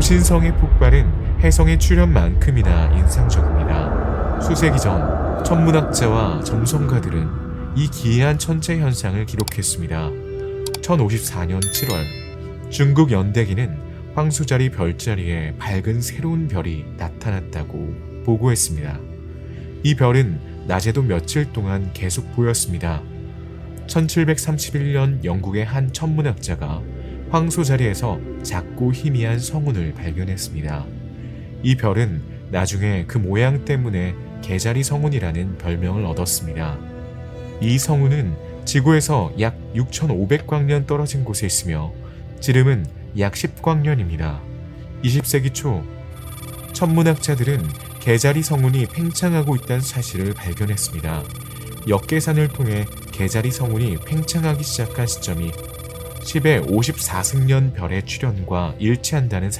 초신성의 폭발은 해성의 출현만큼이나 인상적입니다. 수세기 전 천문학자와 점성가들은 이 기이한 천체 현상을 기록했습니다. 1054년 7월 중국 연대기는 황수자리 별자리에 밝은 새로운 별이 나타났다고 보고했습니다. 이 별은 낮에도 며칠 동안 계속 보였습니다. 1731년 영국의 한 천문학자가 황소 자리에서 작고 희미한 성운을 발견했습니다. 이 별은 나중에 그 모양 때문에 개자리 성운이라는 별명을 얻었습니다. 이 성운은 지구에서 약 6,500광년 떨어진 곳에 있으며 지름은 약 10광년입니다. 20세기 초 천문학자들은 개자리 성운이 팽창하고 있다는 사실을 발견했습니다. 역계산을 통해 개자리 성운이 팽창하기 시작한 시점이 10의 54승년 별의 출현과 일치한다는 사실